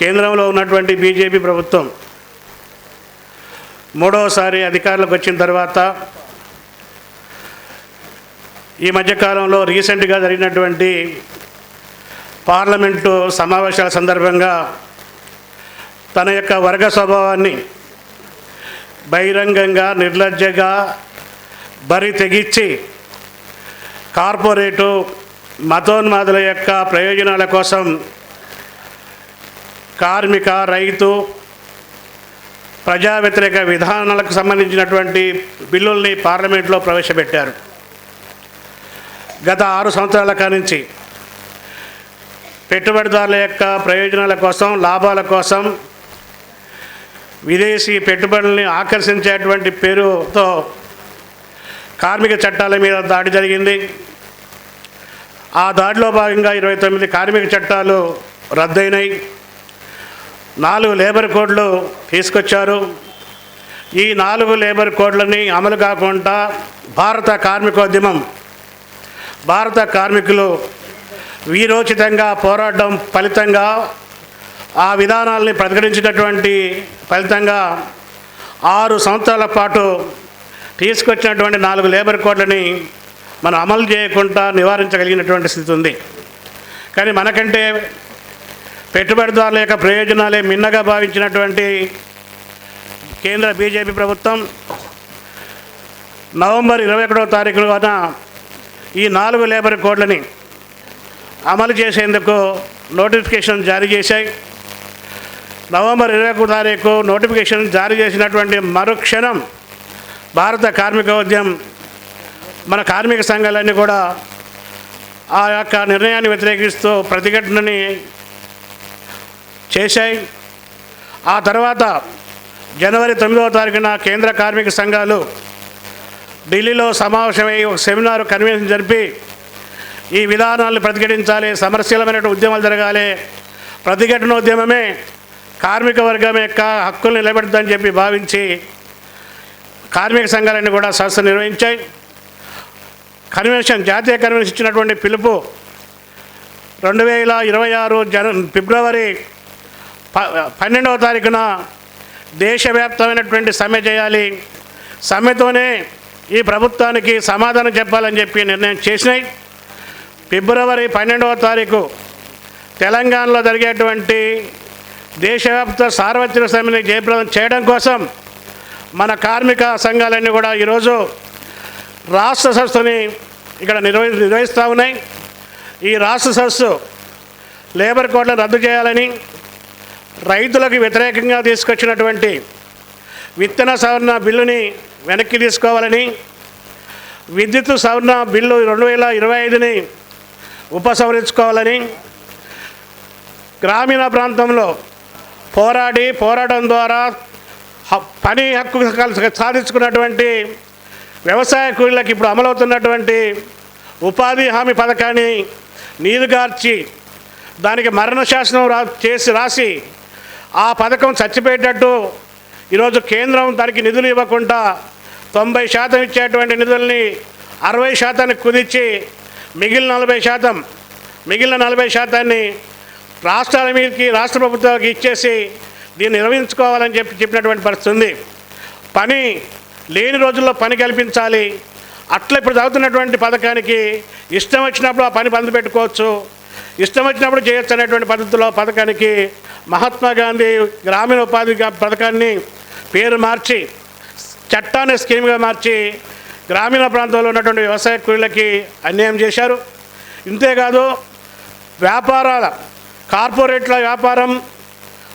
కేంద్రంలో ఉన్నటువంటి బీజేపీ ప్రభుత్వం మూడవసారి అధికారులకు వచ్చిన తర్వాత ఈ మధ్యకాలంలో రీసెంట్గా జరిగినటువంటి పార్లమెంటు సమావేశాల సందర్భంగా తన యొక్క వర్గ స్వభావాన్ని బహిరంగంగా నిర్లజ్జగా బరి తెగించి కార్పొరేటు మతోన్మాదుల యొక్క ప్రయోజనాల కోసం కార్మిక రైతు ప్రజా వ్యతిరేక విధానాలకు సంబంధించినటువంటి బిల్లుల్ని పార్లమెంట్లో ప్రవేశపెట్టారు. గత ఆరు సంవత్సరాల కానించి పెట్టుబడిదారుల యొక్క ప్రయోజనాల కోసం లాభాల కోసం విదేశీ పెట్టుబడుల్ని ఆకర్షించేటువంటి పేరుతో కార్మిక చట్టాల మీద దాడి జరిగింది. ఆ దాడిలో భాగంగా ఇరవై తొమ్మిది కార్మిక చట్టాలు రద్దయినాయి. నాలుగు లేబర్ కోడ్లు తీసుకొచ్చారు. ఈ నాలుగు లేబర్ కోడ్లని అమలు కాకుండా భారత కార్మికోద్యమం భారత కార్మికులు వీరోచితంగా పోరాటం ఫలితంగా ఆ విధానాల్ని ప్రతిఘటించినటువంటి ఫలితంగా ఆరు సంవత్సరాల పాటు తీసుకొచ్చినటువంటి నాలుగు లేబర్ కోడ్లని మనం అమలు చేయకుండా నివారించగలిగినటువంటి స్థితి ఉంది. కానీ మనకంటే పెట్టుబడిదారుల యొక్క ప్రయోజనాలే మిన్నగా భావించినటువంటి కేంద్ర బీజేపీ ప్రభుత్వం నవంబర్ ఇరవై ఒకటవ తారీఖున ఈ నాలుగు లేబర్ కోడ్లని అమలు చేసేందుకు నోటిఫికేషన్ జారీ చేశాయి. నవంబర్ ఇరవై ఒకటో తారీఖు నోటిఫికేషన్ జారీ చేసినటువంటి మరుక్షణం భారత కార్మిక ఉద్యమం మన కార్మిక సంఘాలన్నీ కూడా ఆ యొక్క నిర్ణయాన్ని వ్యతిరేకిస్తూ ప్రతిఘటనని చేశాయి. ఆ తర్వాత జనవరి తొమ్మిదవ తారీఖున కేంద్ర కార్మిక సంఘాలు ఢిల్లీలో సమావేశమై ఒక సెమినార్ కన్వెన్షన్ జరిపి ఈ విధానాలను ప్రతిఘటించాలి సమరశీలమైన ఉద్యమాలు జరగాలి ప్రతిఘటన ఉద్యమమే కార్మిక వర్గం యొక్క హక్కులు నిలబెడుతుందని చెప్పి భావించి కార్మిక సంఘాలన్నీ కూడా సదస్సు నిర్వహించాయి. కన్వెన్షన్ జాతీయ కన్వెన్షన్ ఇచ్చినటువంటి పిలుపు రెండు వేల ఇరవై ఆరు జన ఫిబ్రవరి పన్నెండవ తారీఖున దేశవ్యాప్తమైనటువంటి సమ్మె చేయాలి. సమ్మెతోనే ఈ ప్రభుత్వానికి సమాధానం చెప్పాలని చెప్పి నిర్ణయం చేసినాయి. ఫిబ్రవరి పన్నెండవ తారీఖు తెలంగాణలో జరిగేటువంటి దేశవ్యాప్త సార్వత్రిక సమ్మెని జయప్రదం చేయడం కోసం మన కార్మిక సంఘాలన్నీ కూడా ఈరోజు రాష్ట్ర సదస్సుని ఇక్కడ నిర్వహి నిర్వహిస్తూ ఉన్నాయి. ఈ రాష్ట్ర సదస్సు లేబర్ కోడ్లను రద్దు చేయాలని రైతులకు వ్యతిరేకంగా తీసుకొచ్చినటువంటి విత్తన సవరణ బిల్లుని వెనక్కి తీసుకోవాలని విద్యుత్ సవరణ బిల్లు రెండు వేల ఇరవై ఐదుని ఉపసంహరించుకోవాలని గ్రామీణ ప్రాంతంలో పోరాడి పోరాటం ద్వారా పని హక్కు సాధించుకున్నటువంటి వ్యవసాయ కూలీలకు ఇప్పుడు అమలవుతున్నటువంటి ఉపాధి హామీ పథకాన్ని నీరుగార్చి దానికి మరణ శాసనం రా చేసి రాసి ఆ పథకం చచ్చిపోయేటట్టు ఈరోజు కేంద్రం దానికి నిధులు ఇవ్వకుండా తొంభై శాతం ఇచ్చేటువంటి నిధుల్ని అరవై శాతానికి కుదిర్చి మిగిలిన నలభై శాతం మిగిలిన నలభై శాతాన్ని రాష్ట్రాల మీదకి రాష్ట్ర ప్రభుత్వానికి ఇచ్చేసి దీన్ని నిర్వహించుకోవాలని చెప్పి చెప్పినటువంటి పరిస్థితి ఉంది. పని లేని రోజుల్లో పని కల్పించాలి. అట్లా ఇప్పుడు చదువుతున్నటువంటి పథకానికి ఇష్టం వచ్చినప్పుడు ఆ పని బంద్ పెట్టుకోవచ్చు. ఇష్టం వచ్చినప్పుడు చేయొచ్చు అనేటువంటి పద్ధతిలో పథకానికి మహాత్మా గాంధీ గ్రామీణ ఉపాధి పథకాన్ని పేరు మార్చి చట్టాన్ని స్కీమ్గా మార్చి గ్రామీణ ప్రాంతంలో ఉన్నటువంటి వ్యవసాయ కూలీలకి అన్యాయం చేశారు. ఇంతేకాదు వ్యాపారాల కార్పొరేట్ల వ్యాపారం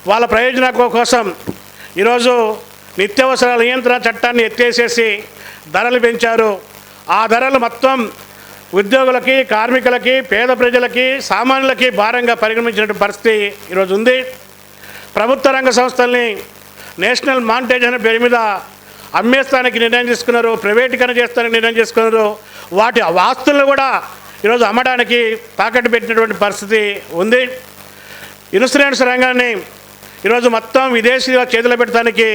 వాళ్ళ ప్రయోజనాల కోసం ఈరోజు నిత్యావసరాల నియంత్రణ చట్టాన్ని ఎత్తేసేసి ధరలు పెంచారు. ఆ ధరలు మొత్తం ఉద్యోగులకి కార్మికులకి పేద ప్రజలకి సామాన్యులకి భారంగా పరిగణించినటువంటి పరిస్థితి ఈరోజు ఉంది. ప్రభుత్వ రంగ సంస్థల్ని నేషనల్ మానిటేజ్ అనే పేరు మీద అమ్మేస్తానికి నిర్ణయం తీసుకున్నారు ప్రైవేటీకరణ చేస్తానికి నిర్ణయం చేసుకున్నారు వాటి ఆస్తులను కూడా ఈరోజు అమ్మడానికి తాకట్టు పెట్టినటువంటి పరిస్థితి ఉంది. ఇన్సూరెన్స్ రంగాన్ని ఈరోజు మొత్తం విదేశీయుల చేతిలో పెట్టడానికి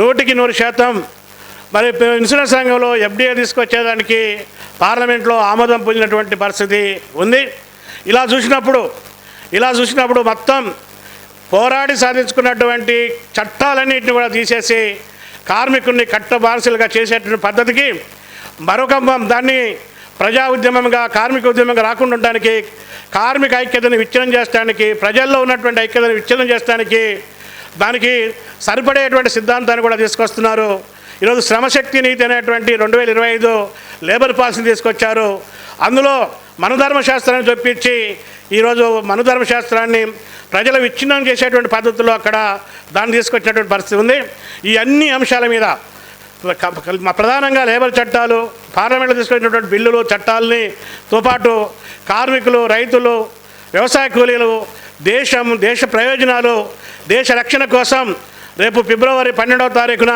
నూటికి నూరు శాతం మరి ఇన్సూరెన్స్ రంగంలో ఎఫ్డీఏ తీసుకొచ్చేదానికి పార్లమెంట్లో ఆమోదం పొందినటువంటి పరిస్థితి ఉంది. ఇలా చూసినప్పుడు ఇలా చూసినప్పుడు మొత్తం పోరాడి సాధించుకున్నటువంటి చట్టాలన్నింటిని కూడా తీసేసి కార్మికుల్ని కట్టబారసులుగా చేసేటువంటి పద్ధతికి మరొక దాన్ని ప్రజా ఉద్యమంగా కార్మిక ఉద్యమంగా రాకుండా ఉండడానికి కార్మిక ఐక్యతను విచ్ఛిన్నం చేయడానికి ప్రజల్లో ఉన్నటువంటి ఐక్యతను విచ్ఛిన్నం చేయడానికి దానికి సరిపడేటువంటి సిద్ధాంతాన్ని కూడా తీసుకొస్తున్నారు. ఈరోజు శ్రమశక్తి నీతి అనేటువంటి రెండు వేల ఇరవై ఐదు లేబర్ పాలసీని తీసుకొచ్చారు. అందులో మనధర్మశాస్త్రాన్ని చొప్పించి ఈరోజు మనధర్మశాస్త్రాన్ని ప్రజల విచ్ఛిన్నం చేసేటువంటి పద్ధతిలో అక్కడ దాన్ని తీసుకొచ్చినటువంటి పరిస్థితి ఉంది. ఈ అన్ని అంశాల మీద ప్రధానంగా లేబర్ చట్టాలు పార్లమెంట్లో తీసుకొచ్చినటువంటి బిల్లులు చట్టాలని తో పాటు కార్మికులు రైతులు వ్యవసాయ కూలీలు దేశం దేశ ప్రయోజనాలు దేశ రక్షణ కోసం రేపు ఫిబ్రవరి పన్నెండవ తారీఖున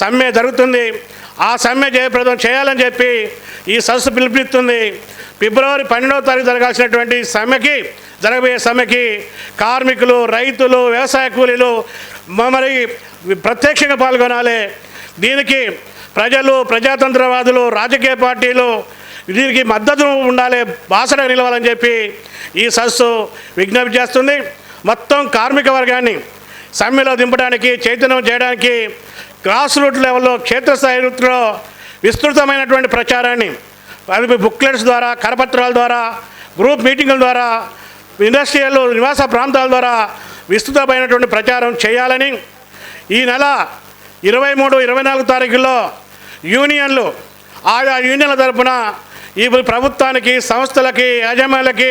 సమ్మె జరుగుతుంది. ఆ సమ్మె జయప్రదం చేయాలని చెప్పి ఈ సదస్సు పిలుపునిస్తుంది. ఫిబ్రవరి పన్నెండవ తారీఖు జరగాల్సినటువంటి సమ్మెకి జరగబోయే సమ్మెకి కార్మికులు రైతులు వ్యవసాయ కూలీలు మరి ప్రత్యక్షంగా పాల్గొనాలి. దీనికి ప్రజలు ప్రజాతంత్రవాదులు రాజకీయ పార్టీలు దీనికి మద్దతు ఉండాలి బాసట నిలవాలని చెప్పి ఈ సదస్సు విజ్ఞప్తి చేస్తుంది. మొత్తం కార్మిక వర్గాన్ని సమ్మెలో దింపడానికి చైతన్యం చేయడానికి గ్రాస్ రూట్ లెవెల్లో క్షేత్రస్థాయి వృత్తిలో విస్తృతమైనటువంటి ప్రచారాన్ని అది బుక్లెట్స్ ద్వారా కరపత్రాల ద్వారా గ్రూప్ మీటింగుల ద్వారా ఇండస్ట్రియల్ నివాస ప్రాంతాల ద్వారా విస్తృతమైనటువంటి ప్రచారం చేయాలని ఈ నెల ఇరవై మూడు ఇరవై నాలుగు తారీఖుల్లో యూనియన్లు ఆయా యూనియన్ల తరపున ఈ ప్రభుత్వానికి సంస్థలకి యాజమాన్యాలకి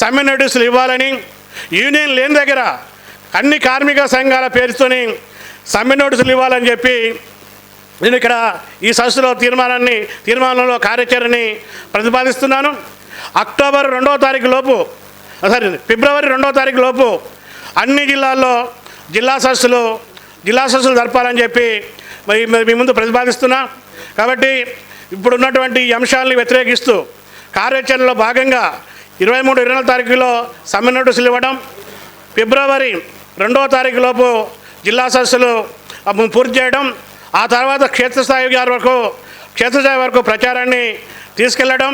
సమ్మె నోటీసులు ఇవ్వాలని యూనియన్ లేని దగ్గర అన్ని కార్మిక సంఘాల పేరుతోని సమ్మె నోటీసులు ఇవ్వాలని చెప్పి నేను ఇక్కడ ఈ సదస్సులో తీర్మానాన్ని తీర్మానంలో కార్యాచరణని ప్రతిపాదిస్తున్నాను. అక్టోబర్ రెండవ తారీఖు లోపు సారీ ఫిబ్రవరి రెండవ తారీఖు లోపు అన్ని జిల్లాల్లో జిల్లా సదస్సులు జిల్లా సదస్సులు జరపాలని చెప్పి మరి మీ ముందు ప్రతిపాదిస్తున్నా. కాబట్టి ఇప్పుడు ఉన్నటువంటి అంశాలను వ్యతిరేకిస్తూ కార్యాచరణలో భాగంగా ఇరవై మూడు ఇరవై నాలుగు తారీఖులో సమ్మె నోటీసులు ఇవ్వడం ఫిబ్రవరి రెండవ తారీఖు లోపు జిల్లా సదస్సులు పూర్తి చేయడం ఆ తర్వాత క్షేత్రస్థాయి గారి వరకు క్షేత్రస్థాయి వరకు ప్రచారాన్ని తీసుకెళ్ళడం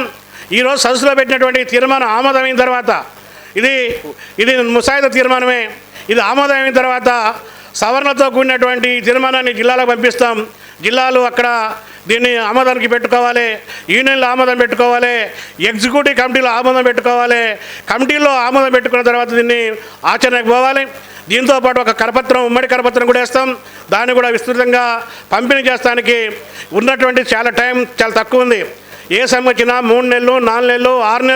ఈరోజు సదస్సులో పెట్టినటువంటి తీర్మానం ఆమోదమైన తర్వాత ఇది ఇది ముసాయిదా తీర్మానమే ఇది ఆమోదమైన తర్వాత సవరణతో కూడినటువంటి తీర్మానాన్ని జిల్లాలకు పంపిస్తాం. జిల్లాలు అక్కడ దీన్ని ఆమోదానికి పెట్టుకోవాలి యూనియన్లో ఆమోదం పెట్టుకోవాలి ఎగ్జిక్యూటివ్ కమిటీలో ఆమోదం పెట్టుకోవాలి కమిటీలో ఆమోదం పెట్టుకున్న తర్వాత దీన్ని ఆచరణకు పోవాలి. దీంతో పాటు ఒక కరపత్రం ఉమ్మడి కరపత్రం కూడా వేస్తాం. దాన్ని కూడా విస్తృతంగా పంపిణీ చేస్తానికి ఉన్నటువంటి చాలా టైం చాలా తక్కువ ఉంది. ఏ సమయం వచ్చినా మూడు నెలలు నాలుగు నెలలు ఆరు నెలలు